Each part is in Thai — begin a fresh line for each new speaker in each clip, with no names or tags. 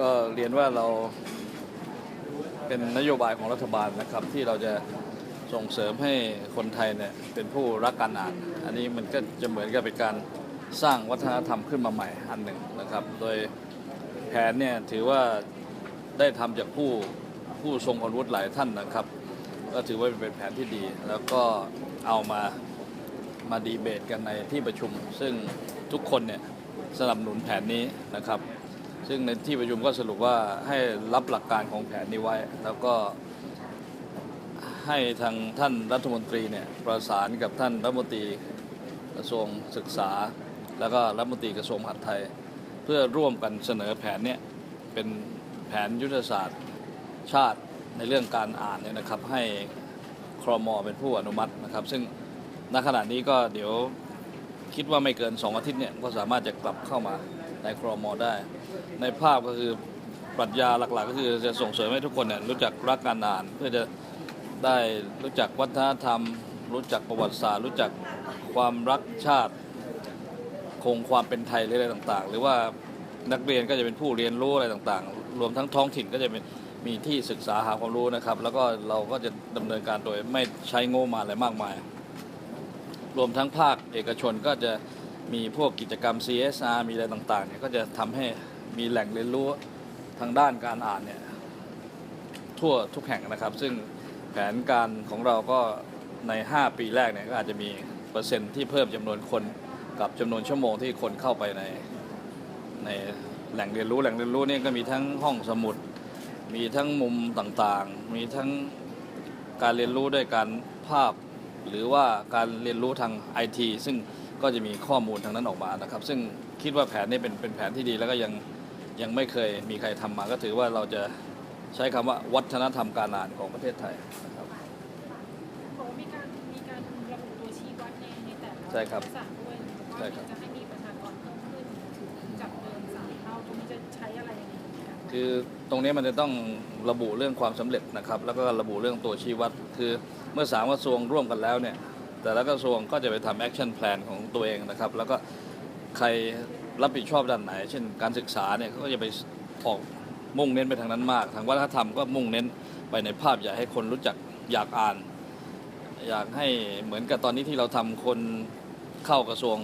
ก็เรียนว่าเราเป็นนโยบายของรัฐบาลนะครับ ที่เราจะส่งเสริมให้คนไทยเนี่ยเป็นผู้รักการอ่าน อันนี้มันก็จะเหมือนกับเป็นการสร้างวัฒนธรรมขึ้นมาใหม่อันหนึ่งนะครับ โดยแผนเนี่ยถือว่าได้ทำจากผู้ผู้ทรงคุณวุฒิหลายท่านนะครับ ก็ถือว่าเป็นแผนที่ดี แล้วก็เอามามาดีเบตกันในที่ประชุม ซึ่งทุกคนเนี่ยสนับสนุนแผนนี้นะครับ ซึ่งในที่ประชุมก็สรุปว่าให้รับหลักการของแผนนี้ไว้ แล้วก็ให้ทางท่านรัฐมนตรีเนี่ยประสานกับท่านรัฐมนตรีกระทรวงศึกษา แล้วก็รัฐมนตรีกระทรวงมหาดไทย เพื่อร่วมกันเสนอแผนเนี่ยเป็นแผนยุทธศาสตร์ชาติในเรื่องการอ่านเนี่ยนะครับให้ครมเป็นผู้อนุมัตินะครับ ซึ่งณขณะนี้ก็เดี๋ยวคิดว่าไม่เกิน 2 อาทิตย์เนี่ยก็สามารถจะกลับเข้ามา ในครมได้ ในภาพก็คือปรัชญาหลัก ๆ ก็คือจะส่งเสริมให้ทุกคนเนี่ยรู้จักรักการอ่าน เพื่อจะได้รู้จักวัฒนธรรม รู้จักประวัติศาสตร์ รู้จักความรักชาติ คงความเป็นไทยอะไรต่างๆ หรือว่านักเรียนก็จะเป็นผู้เรียนรู้อะไรต่างๆ รวมทั้งท้องถิ่นก็จะเป็นมีที่ศึกษาหาความรู้นะครับ แล้วก็เราก็จะดำเนินการโดยไม่ใช้งบมาอะไรมากมาย รวมทั้งภาคเอกชนก็จะ มีพวกกิจกรรม CSR มีอะไรต่างๆเนี่ยก็จะทำให้มีแหล่งเรียนรู้ทางด้านการอ่านเนี่ยทั่วทุกแห่งนะครับ ซึ่งแผนการของเราก็ใน 5 ปีแรกเนี่ยก็อาจจะมีเปอร์เซ็นต์ที่เพิ่มจำนวนคนกับจำนวนชั่วโมงที่คนเข้าไปในในแหล่งเรียนรู้แหล่งเรียนรู้เนี่ยก็มีทั้งห้องสมุด มีทั้งมุมต่างๆ มีทั้งการเรียนรู้ด้วยการภาพ หรือว่าการเรียนรู้ทางไอทีซึ่ง ก็จะมีข้อมูลทางนั้นออกมานะครับ ซึ่งคิดว่าแผนนี้เป็นเป็นแผนที่ดีแล้วก็ยังยังไม่เคยมีใครทำมา ก็ถือว่าเราจะใช้คำว่าวัฒนธรรมการอ่านของประเทศไทยนะครับ
บอกว่ามีการมีการระบุตัวชี้วัดในในแต่ละ
ใช่ครับ
ศาสตร์ด้วยว่า
ใช่ครับ
จะให้มีประชากรเพิ่มขึ้นถึงจากเดิมสามเท่าตรงนี้จะใช้อะไรยังไงในการวัด
คือตรงนี้มันจะต้องระบุเรื่องความสำเร็จนะครับ แล้วก็ระบุเรื่องตัวชี้วัด คือเมื่อสามกระทรวงร่วมกันแล้วเนี่ย แต่ละกระทรวงก็จะไปทำแอคชั่นแพลนของตัวเองนะครับ แล้วก็ใครรับผิดชอบด้านไหน เช่นการศึกษาเนี่ยเขาก็จะไปออกมุ่งเน้นไปทางนั้นมาก ทางวัฒนธรรมก็มุ่งเน้นไปในภาพอยากให้คนรู้จักอยากอ่าน อยากให้เหมือนกับตอนนี้ที่เราทำคนเข้ากระทรวง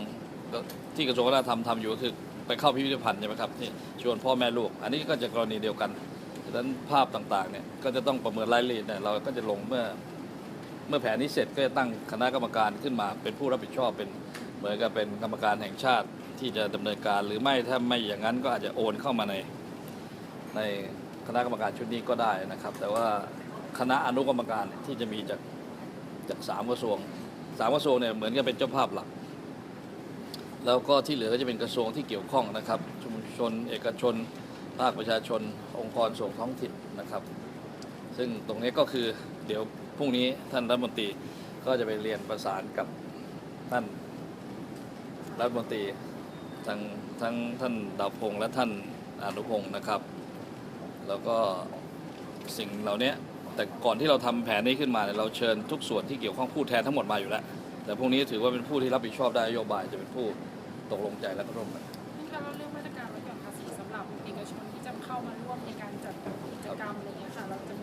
ที่กระทรวงวัฒนธรรมทำอยู่ก็คือไปเข้าพิพิธภัณฑ์ใช่ไหมครับที่ชวนพ่อแม่ลูก อันนี้ก็จะกรณีเดียวกันดังนั้นภาพต่างๆเนี่ยก็จะต้องประเมินรายละเอียดเนี่ยเราก็จะลงเมื่อ เมื่อแผนนี้เสร็จก็จะตั้งคณะกรรมการขึ้นมา เป็นผู้รับผิดชอบเป็นเหมือนกับเป็นกรรมการแห่งชาติที่จะดำเนินการหรือไม่ถ้าไม่อย่างนั้นก็อาจจะโอนเข้ามาในในคณะกรรมการชุดนี้ก็ได้นะครับ แต่ว่าคณะอนุกรรมการที่จะมีจากจากสามกระทรวงสามกระทรวงเนี่ยเหมือนกับเป็นเจ้าภาพหลัก แล้วก็ที่เหลือก็จะเป็นกระทรวงที่เกี่ยวข้องนะครับ ชุมชน เอกชน ภาคประชาชน องค์กรส่งท้องถิ่นนะครับ ซึ่งตรงนี้ก็คือเดี๋ยวพรุ่งนี้ท่านรัฐมนตรีก็จะไปเรียนประสานกับท่านรัฐมนตรีทั้งทั้งท่านดาวพงษ์และท่านอนุพงศ์นะครับ แล้วก็สิ่งเหล่านี้แต่ก่อนที่เราทำแผนนี้ขึ้นมาเนี่ยเราเชิญทุกส่วนที่เกี่ยวข้องผู้แทนทั้งหมดมาอยู่แล้ว แต่พวกนี้ถือว่าเป็นผู้ที่รับผิดชอบได้นโยบายจะเป็นผู้ตกลงใจและก็ร่วมกัน
นี่ค่ะเรเรื่องมาตรการลดหย่อนภาษีสำหรับเอกชนที่จะเข้ามาร่วมในการจัดกิจกรรมอะไรเงี้ยค่ะเราจะ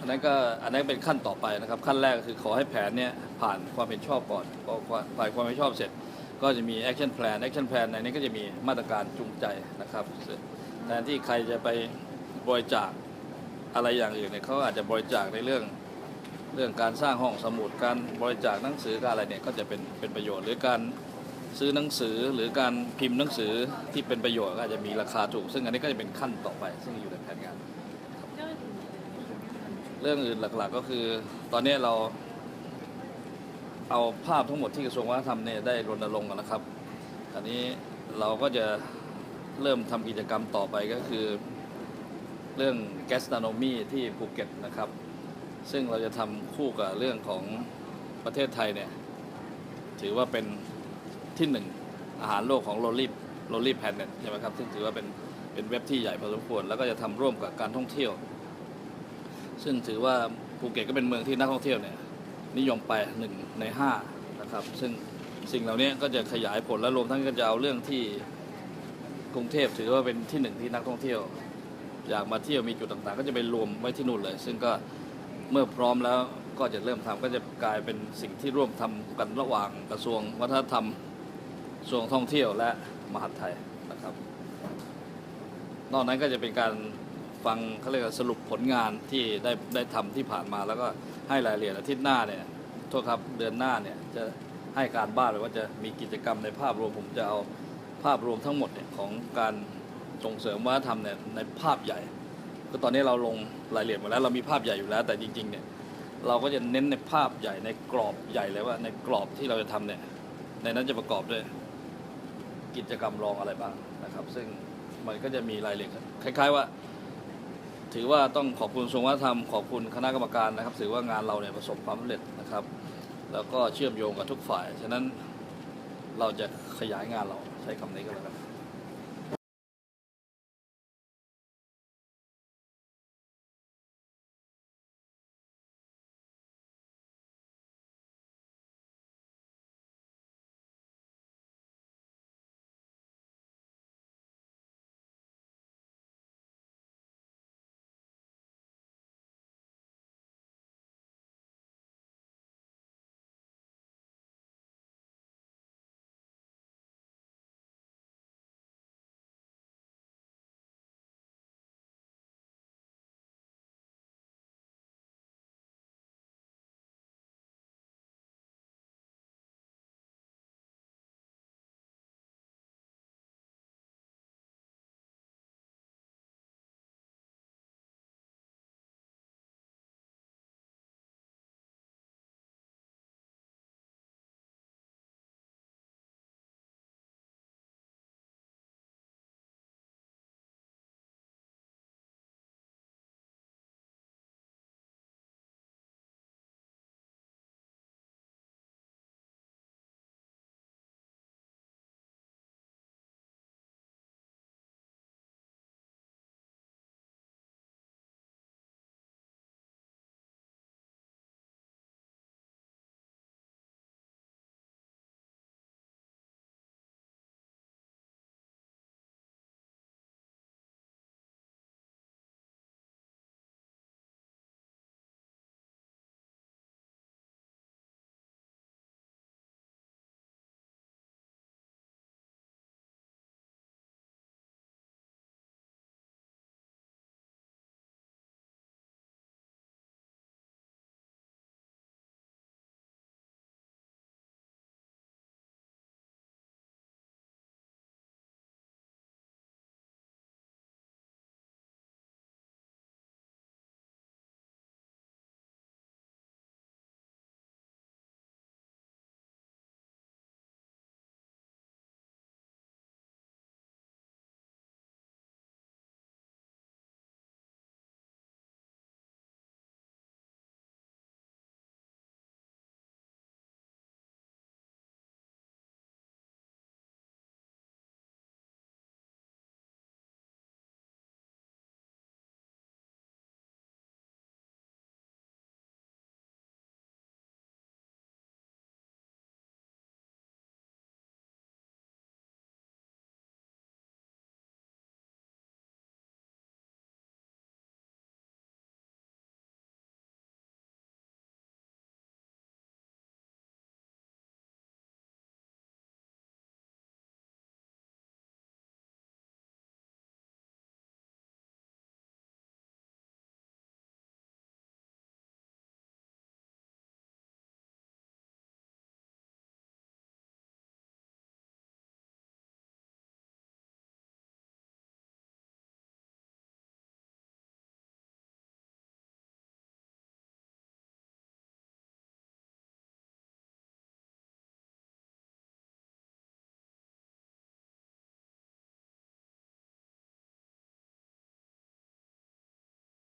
อันนั้นก็อันนั้นเป็นขั้นต่อไปนะครับ ขั้นแรกก็คือขอให้แผนเนี่ยผ่านความเห็นชอบก่อนพอผ่านความเห็นชอบเสร็จ ก็จะมี action plan action plan ในนี้ก็จะมีมาตรการจูงใจนะครับแทนที่ใครจะไปบริจาคอะไรอย่างอื่นเนี่ยเขาอาจจะบริจาคในเรื่องเรื่องการสร้างห้องสมุดการบริจาคหนังสือการอะไรเนี่ยก็จะเป็นเป็นประโยชน์หรือการซื้อหนังสือหรือการพิมพ์หนังสือที่เป็นประโยชน์ก็อาจจะมีราคาถูก ซึ่งอันนี้ก็จะเป็นขั้นต่อไป ซึ่งอยู่ในแผนงาน
เรื่องอื่นห
ลักๆ ก็คือ ตอนนี้เรา เอาภาพทั้งหมดที่กระทรวงวัฒนธรรมเนี่ยได้รณรงค์นะครับอันนี้เราก็จะเริ่มทำกิจกรรมต่อไปก็คือ เรื่อง gastronomy ที่ภูเก็ตนะครับ ซึ่งเราจะทำคู่กับเรื่องของประเทศไทยเนี่ย ถือว่าเป็นที่หนึ่งอาหารโลกของโรลลี่โรลลี่แพนเน็ตใช่ไหมครับ ซึ่งถือว่าเป็นเป็นเว็บที่ใหญ่พอสมควร แล้วก็จะทำร่วมกับการท่องเที่ยว ซึ่งถือว่าภูเก็ตก็เป็นเมืองที่นักท่องเที่ยวเนี่ยนิยมไปหนึ่งในห้านะครับ ซึ่งสิ่งเหล่านี้ก็จะขยายผลและรวมทั้งก็จะเอาเรื่องที่กรุงเทพถือว่าเป็นที่หนึ่งที่นักท่องเที่ยว อยากมาเที่ยวมีจุดต่างๆ ก็จะไปรวมไว้ที่นู่นเลย ซึ่งก็เมื่อพร้อมแล้วก็จะเริ่มทำก็จะกลายเป็นสิ่งที่ร่วมทำกันระหว่างกระทรวงวัฒนธรรมกระทรวงท่องเที่ยวและมหาดไทยนะครับ นอกนั้นก็จะเป็นการ ฟังเขาเรียกสรุปผลงานที่ได้ได้ทำที่ผ่านมาแล้วก็ให้รายละเอียดอาทิตย์หน้าเนี่ยโทษครับเดือนหน้าเนี่ยจะให้การบ้านหรือว่าจะมีกิจกรรมในภาพรวมผมจะเอาภาพรวมทั้งหมดเนี่ยของการส่งเสริมวัฒนธรรมเนี่ยในภาพใหญ่ ก็ตอนนี้เราลงรายละเอียดมาแล้วเรามีภาพใหญ่อยู่แล้ว แต่จริงๆเนี่ยเราก็จะเน้นในภาพใหญ่ในกรอบใหญ่เลยว่าในกรอบที่เราจะทำเนี่ยในนั้นจะประกอบด้วยกิจกรรมรองอะไรบ้างนะครับ ซึ่งมันก็จะมีรายละเอียดคล้าย ๆ ว่า ถือว่าต้องขอบคุณทรงวัฒนธรรมขอบคุณคณะกรรมการนะครับ ถือว่างานเราเนี่ยประสบความสำเร็จนะครับ แล้วก็เชื่อมโยงกับทุกฝ่าย ฉะนั้นเราจะขยายงานเราใช้คำนี้ก็แล้วกัน